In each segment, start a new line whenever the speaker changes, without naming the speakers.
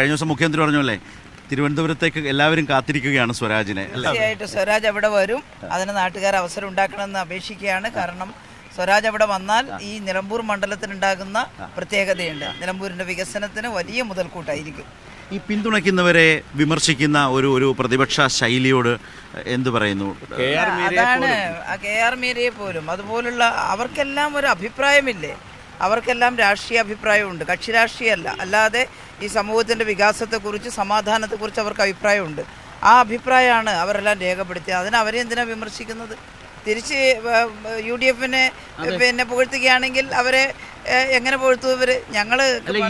കഴിഞ്ഞ ദിവസം മുഖ്യമന്ത്രി പറഞ്ഞല്ലേ തിരുവനന്തപുരത്തേക്ക് എല്ലാവരും കാത്തിരിക്കുകയാണ് സ്വരാജിനെ. അല്ലേ?
തീർച്ചയായിട്ടും സ്വരാജ് അവിടെ വരും. അതിന് നാട്ടുകാർ അവസരം ഉണ്ടാക്കണമെന്ന് അപേക്ഷിക്കുകയാണ്. കാരണം സ്വരാജ് അവിടെ വന്നാൽ ഈ നിലമ്പൂർ മണ്ഡലത്തിനുണ്ടാകുന്ന പ്രത്യേകതയുണ്ട്. നിലമ്പൂരിന്റെ വികസനത്തിന് വലിയ മുതൽക്കൂട്ടായിരിക്കും.
ഈ പിന്തുണയ്ക്കുന്നവരെ വിമർശിക്കുന്ന ഒരു ഒരു പ്രതിപക്ഷ ശൈലിയോട് എന്ത് പറയുന്നു?
അതാണ് കെ ആർ മീരയെ പോലും. അതുപോലുള്ള അവർക്കെല്ലാം ഒരു അഭിപ്രായമില്ലേ? അവർക്കെല്ലാം രാഷ്ട്രീയ അഭിപ്രായമുണ്ട്. കക്ഷി രാഷ്ട്രീയമല്ല അല്ലാതെ ഈ സമൂഹത്തിന്റെ വികാസത്തെക്കുറിച്ച് സമാധാനത്തെക്കുറിച്ച് അവർക്ക് അഭിപ്രായമുണ്ട്. ആ അഭിപ്രായമാണ് അവരെല്ലാം രേഖപ്പെടുത്തിയത്. അതിന് അവരെ വിമർശിക്കുന്നത്? തിരിച്ച് യു ഡി എഫിനെ പിന്നെ പുകഴ്ത്തുകയാണെങ്കിൽ അവരെ എങ്ങനെ പുകഴ്ത്തു ഇവർ ഞങ്ങൾ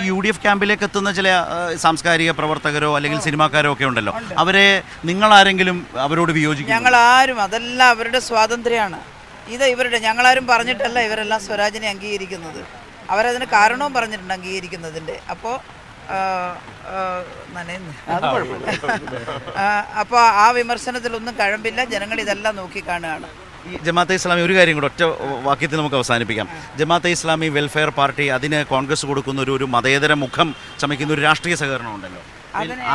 യു ഡി എഫ് ക്യാമ്പിലേക്ക് എത്തുന്ന ചില സാംസ്കാരിക പ്രവർത്തകരോ അല്ലെങ്കിൽ സിനിമാക്കാരോ ഒക്കെ ഉണ്ടല്ലോ. അവരെ നിങ്ങൾ ആരെങ്കിലും അവരോട് വിയോജിക്കും
ഞങ്ങൾ ആരും അതെല്ലാം അവരുടെ സ്വാതന്ത്ര്യമാണ്. ഇത് ഇവരുടെ ഞങ്ങളാരും പറഞ്ഞിട്ടല്ല ഇവരെല്ലാം സ്വരാജിനെ അംഗീകരിക്കുന്നത്. അവരതിന് കാരണവും പറഞ്ഞിട്ടുണ്ട് അംഗീകരിക്കുന്നതിന്റെ. അപ്പോൾ അപ്പോൾ ആ വിമർശനത്തിൽ ഒന്നും കഴമ്പില്ല. ജനങ്ങൾ ഇതെല്ലാം നോക്കിക്കാണുകയാണ്
ഈ ജമാഅത്തെ ഇസ്ലാമി ഒരു കാര്യം കൂടെ ഒറ്റ വാക്യത്തിൽ നമുക്ക് അവസാനിപ്പിക്കാം. ജമാഅത്തെ ഇസ്ലാമി വെൽഫെയർ പാർട്ടി അതിന് കോൺഗ്രസ് കൊടുക്കുന്ന ഒരു ഒരു മതേതര മുഖം ചമയ്ക്കുന്ന ഒരു രാഷ്ട്രീയ സഹകരണം ഉണ്ടല്ലോ.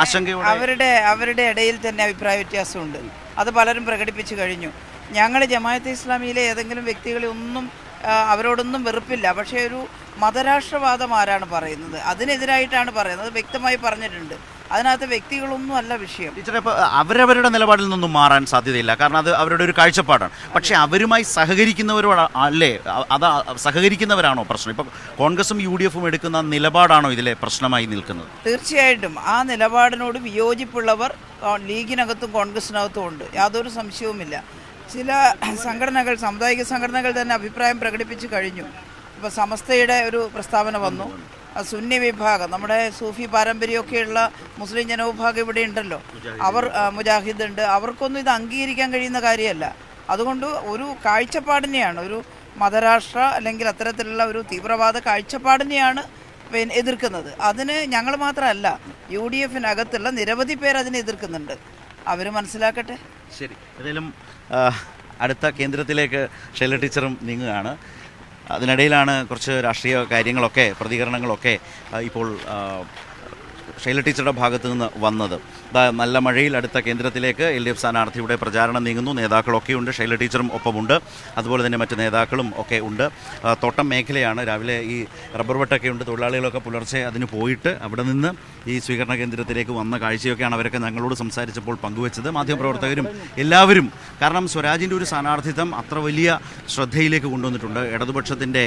ആശങ്കയോടെ
അവരുടെ അവരുടെ ഇടയിൽ തന്നെ അഭിപ്രായ വ്യത്യാസമുണ്ട്. അത് പലരും പ്രകടിപ്പിച്ചു കഴിഞ്ഞു. ഞങ്ങൾ ജമാഅത്തെ ഇസ്ലാമിയിലെ ഏതെങ്കിലും വ്യക്തികളെ ഒന്നും അവരോടൊന്നും വെറുപ്പില്ല. പക്ഷേ ഒരു മതരാഷ്ട്രവാദം ആരാണ് പറയുന്നത്? അതിനെതിരായിട്ടാണ് പറയുന്നത്. വ്യക്തമായി പറഞ്ഞിട്ടുണ്ട്. അതിനകത്ത് വ്യക്തികളൊന്നും അല്ല വിഷയം.
ടീച്ചറെ ഇപ്പോൾ അവരവരുടെ നിലപാടിൽ നിന്നും മാറാൻ സാധ്യതയില്ല. കാരണം അത് അവരുടെ ഒരു കാഴ്ചപ്പാടാണ്. പക്ഷേ അവരുമായി സഹകരിക്കുന്നവരോട് അല്ലേ? അത് സഹകരിക്കുന്നവരാണോ പ്രശ്നം? ഇപ്പോൾ കോൺഗ്രസും യു ഡി എഫും എടുക്കുന്ന നിലപാടാണോ ഇതിലെ പ്രശ്നമായി നിൽക്കുന്നത്?
തീർച്ചയായിട്ടും. ആ നിലപാടിനോട് വിയോജിപ്പുള്ളവർ ലീഗിനകത്തും കോൺഗ്രസിനകത്തും ഉണ്ട്. യാതൊരു സംശയവുമില്ല. ചില സംഘടനകൾ സാമുദായിക സംഘടനകൾ തന്നെ അഭിപ്രായം പ്രകടിപ്പിച്ചു കഴിഞ്ഞു. ഇപ്പോൾ സമസ്തയുടെ ഒരു പ്രസ്താവന വന്നു. സുന്നി വിഭാഗം നമ്മുടെ സൂഫി പാരമ്പര്യമൊക്കെയുള്ള മുസ്ലിം ജനവിഭാഗം ഇവിടെ ഉണ്ടല്ലോ. അവർ മുജാഹിദ് ഉണ്ട്. അവർക്കൊന്നും ഇത് അംഗീകരിക്കാൻ കഴിയുന്ന കാര്യമല്ല. അതുകൊണ്ട് ഒരു കാഴ്ചപ്പാടിനെയാണ് ഒരു മതരാഷ്ട്ര അല്ലെങ്കിൽ അത്തരത്തിലുള്ള ഒരു തീവ്രവാദ കാഴ്ചപ്പാടിനെയാണ് പിന്നെ എതിർക്കുന്നത്. അതിന് ഞങ്ങൾ മാത്രമല്ല യു ഡി എഫിനകത്തുള്ള നിരവധി പേർ അതിനെ എതിർക്കുന്നുണ്ട്. അവർ മനസ്സിലാക്കട്ടെ?
ശരി. ഏതായാലും അടുത്ത കേന്ദ്രത്തിലേക്ക് ഷെല്ല ടീച്ചറും നീങ്ങുകയാണ്. അതിനിടയിലാണ് കുറച്ച് രാഷ്ട്രീയ കാര്യങ്ങളൊക്കെ പ്രതികരണങ്ങളൊക്കെ ഇപ്പോൾ ഷൈല ടീച്ചറുടെ ഭാഗത്തു നിന്ന് വന്നത്. നല്ല മഴയിൽ അടുത്ത കേന്ദ്രത്തിലേക്ക് എൽ ഡി എഫ് സ്ഥാനാർത്ഥിയുടെ പ്രചാരണം നീങ്ങുന്നു. നേതാക്കളൊക്കെയുണ്ട് ഷൈല ടീച്ചറും ഒപ്പമുണ്ട്. അതുപോലെ തന്നെ മറ്റ് നേതാക്കളും ഒക്കെ ഉണ്ട്. തോട്ടം മേഖലയാണ്. രാവിലെ ഈ റബ്ബർ വെട്ടൊക്കെ ഉണ്ട്. തൊഴിലാളികളൊക്കെ പുലർച്ചെ അതിന് പോയിട്ട് അവിടെ നിന്ന് ഈ സ്വീകരണ കേന്ദ്രത്തിലേക്ക് വന്ന കാഴ്ചയൊക്കെയാണ് അവരൊക്കെ ഞങ്ങളോട് സംസാരിച്ചപ്പോൾ പങ്കുവച്ചത്. മാധ്യമപ്രവർത്തകരും എല്ലാവരും കാരണം സ്വരാജിന്റെ ഒരു സ്ഥാനാർത്ഥിത്വം അത്ര വലിയ ശ്രദ്ധയിലേക്ക് കൊണ്ടുവന്നിട്ടുണ്ട്. ഇടതുപക്ഷത്തിന്റെ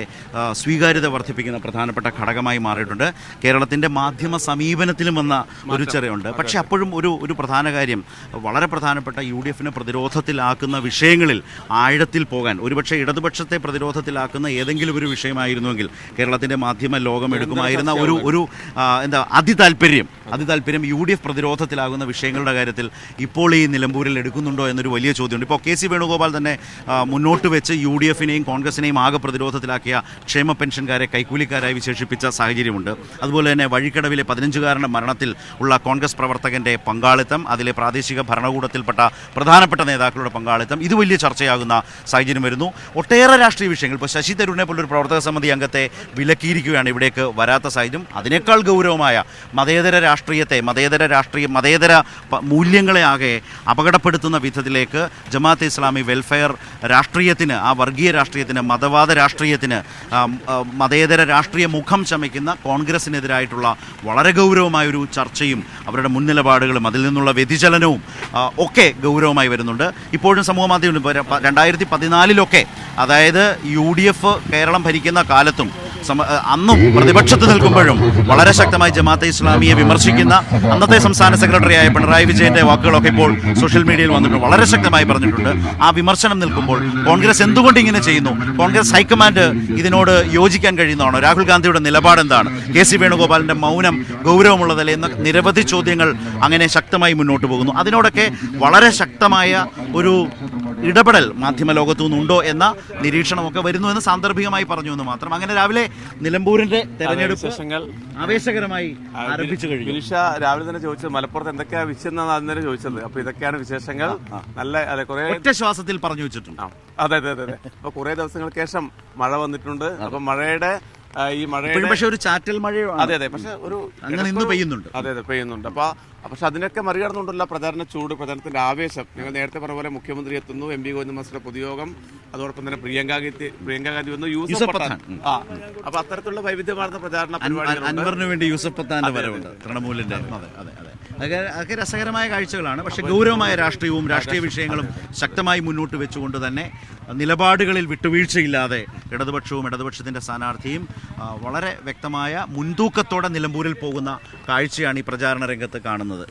സ്വീകാര്യത വർദ്ധിപ്പിക്കുന്ന പ്രധാനപ്പെട്ട ഘടകമായി മാറിയിട്ടുണ്ട്. കേരളത്തിന്റെ മാധ്യമ സമീപനത്തിലും വന്ന ഒരു ചെറിയുണ്ട്. പക്ഷേ അപ്പോഴും ഒരു ഒരു പ്രധാന കാര്യം വളരെ പ്രധാനപ്പെട്ട യു ഡി എഫിനെ പ്രതിരോധത്തിലാക്കുന്ന വിഷയങ്ങളിൽ ആഴത്തിൽ പോകാൻ ഒരുപക്ഷെ ഇടതുപക്ഷത്തെ പ്രതിരോധത്തിലാക്കുന്ന ഏതെങ്കിലും ഒരു വിഷയമായിരുന്നുവെങ്കിൽ കേരളത്തിന്റെ മാധ്യമ ലോകം എടുക്കുമായിരുന്ന ഒരു ഒരു എന്താ അതിതാൽപര്യം അതിതാൽപര്യം യു ഡി എഫ് പ്രതിരോധത്തിലാകുന്ന വിഷയങ്ങളുടെ കാര്യത്തിൽ ഇപ്പോൾ ഈ നിലമ്പൂരിൽ എടുക്കുന്നുണ്ടോ എന്നൊരു വലിയ ചോദ്യമുണ്ട്. ഇപ്പോൾ കെ സി വേണുഗോപാൽ തന്നെ മുന്നോട്ട് വെച്ച് യു ഡി എഫിനെയും കോൺഗ്രസിനെയും ആകെ പ്രതിരോധത്തിലാക്കിയ ക്ഷേമ പെൻഷൻകാരെ കൈക്കൂലിക്കാരായി വിശേഷിപ്പിച്ച സാഹചര്യമുണ്ട്. അതുപോലെ തന്നെ വഴിക്കടവിലെ പതിനഞ്ചുകാരന്റെ മരണത്തിൽ ഉള്ള കോൺഗ്രസ് പ്രവർത്തകന്റെ പങ്കാളിത്തം അതിലെ പ്രാദേശിക ഭരണകൂടത്തിൽപ്പെട്ട പ്രധാനപ്പെട്ട നേതാക്കളുടെ പങ്കാളിത്തം ഇത് വലിയ ചർച്ചയാകുന്ന സാഹചര്യം വരുന്നു. ഒട്ടേറെ രാഷ്ട്രീയ വിഷയങ്ങൾ. ഇപ്പോൾ ശശി തരൂരിനെ പോലൊരു പ്രവർത്തക സമിതി അംഗത്തെ വിലക്കിയിരിക്കുകയാണ് ഇവിടേക്ക് വരാത്ത സാഹചര്യം. അതിനേക്കാൾ ഗൗരവമായ മതേതര രാഷ്ട്രീയത്തെ മതേതര രാഷ്ട്രീയ മതേതര മൂല്യങ്ങളെ ആകെ അപകടപ്പെടുത്തുന്ന വിധത്തിലേക്ക് ജമാഅത്തെ ഇസ്ലാമി വെൽഫെയർ രാഷ്ട്രീയത്തിന് ആ വർഗീയ രാഷ്ട്രീയത്തിന് മതവാദ രാഷ്ട്രീയത്തിന് മതേതര രാഷ്ട്രീയ മുഖം ചമയ്ക്കുന്ന കോൺഗ്രസിനെതിരായിട്ടുള്ള വളരെ ഗൗരവമായ ഒരു ചർച്ചയും അവരുടെ മുൻ നിലപാടുകളും അതിൽ നിന്നുള്ള വ്യതിചലനവും ഒക്കെ ഗൗരവമായി വരുന്നുണ്ട്. ഇപ്പോഴും സമൂഹ മാധ്യമം രണ്ടായിരത്തി പതിനാലിലൊക്കെ അതായത് യു ഡി എഫ് കേരളം ഭരിക്കുന്ന കാലത്തും അന്നും പ്രതിപക്ഷത്ത് നിൽക്കുമ്പോഴും വളരെ ശക്തമായി ജമാഅത്തെ ഇസ്ലാമിയെ വിമർശിക്കുന്ന അന്നത്തെ സംസ്ഥാന സെക്രട്ടറിയായ പിണറായി വിജയന്റെ വാക്കുകളൊക്കെ ഇപ്പോൾ സോഷ്യൽ മീഡിയയിൽ വന്നിട്ട് വളരെ ശക്തമായി പറഞ്ഞിട്ടുണ്ട്. ആ വിമർശനം നിൽക്കുമ്പോൾ കോൺഗ്രസ് എന്തുകൊണ്ട് ഇങ്ങനെ ചെയ്യുന്നു? കോൺഗ്രസ് ഹൈക്കമാൻഡ് ഇതിനോട് യോജിക്കാൻ കഴിയുന്നതാണോ? രാഹുൽ ഗാന്ധിയുടെ നിലപാട് എന്താണ്? കെ സി വേണുഗോപാലിന്റെ മൗനം ഗൗരവമുള്ളതല്ലേ എന്ന നിരവധി ചോദ്യങ്ങൾ അങ്ങനെ ശക്തമായി മുന്നോട്ട് പോകുന്നു. അതിനോടൊക്കെ വളരെ ശക്തമായ ഒരു ഇടപെടൽ മാധ്യമ ലോകത്തു നിന്നുണ്ടോ എന്ന നിരീക്ഷണമൊക്കെ വരുന്നു എന്ന് സാന്ദർഭികമായി പറഞ്ഞു എന്ന് മാത്രം. അങ്ങനെ രാവിലെ നിലമ്പൂരിന്റെ തെരഞ്ഞെടുപ്പ് ആവേശകരമായി ആരംഭിച്ചു കഴിഞ്ഞു.
വിനിഷ രാവിലെ തന്നെ ചോദിച്ചത് മലപ്പുറത്ത് എന്തൊക്കെയാ വിഷയെന്നാണ് അന്നേരം ചോദിച്ചത്. അപ്പൊ ഇതൊക്കെയാണ് വിശേഷങ്ങൾ. നല്ല അതെ കുറെ
ഒറ്റ ശ്വാസത്തിൽ പറഞ്ഞു വെച്ചിട്ടുണ്ട്.
അതെ അതെ അതെ അതെ. അപ്പൊ കുറെ ദിവസങ്ങൾക്ക് ശേഷം മഴ വന്നിട്ടുണ്ട്. അപ്പൊ മഴയുടെ ഈ മഴയുടെ
പക്ഷെ ഒരു ചാറ്റൽ മഴയോ
അതെ അതെ. പക്ഷെ ഒരു
അങ്ങനെ ഇന്ന് പെയ്യുന്നുണ്ട്.
അതെ അതെ പെയ്യുന്നുണ്ട്. അപ്പൊ പക്ഷെ അതിനൊക്കെ മറികടന്നുകൊണ്ടുള്ള പ്രചാരണ ചൂട് പ്രചാരണത്തിന്റെ ആവേശം. നിങ്ങൾ നേരത്തെ പറഞ്ഞ പോലെ മുഖ്യമന്ത്രി എത്തുന്നു എം പി ഗോവിന്ദ മാസ്റ്റർ പൊതുയോഗം അതോടൊപ്പം തന്നെ പ്രിയങ്ക ഗാന്ധി പ്രിയങ്ക ഗാന്ധി വന്നു യൂസഫ് പത്താൻ. ആ അപ്പൊ അത്തരത്തിലുള്ള വൈവിധ്യമാർന്ന പ്രചാരണ പരിപാടികൾ
അൻവറിന് വേണ്ടി യൂസഫ് പത്താന്റെ വരവുണ്ട് തൃണമൂലിന്റെ. അതെ അതെ. അതൊക്കെ അതൊക്കെ രസകരമായ കാഴ്ചകളാണ്. പക്ഷേ ഗൗരവമായ രാഷ്ട്രീയവും രാഷ്ട്രീയ വിഷയങ്ങളും ശക്തമായി മുന്നോട്ട് വെച്ചുകൊണ്ട് തന്നെ നിലപാടുകളിൽ വിട്ടുവീഴ്ചയില്ലാതെ ഇടതുപക്ഷവും ഇടതുപക്ഷത്തിന്റെ സ്ഥാനാർത്ഥിയും വളരെ വ്യക്തമായ മുൻതൂക്കത്തോടെ നിലമ്പൂരിൽ പോകുന്ന കാഴ്ചയാണ് ഈ പ്രചാരണ രംഗത്ത് കാണുന്നത്.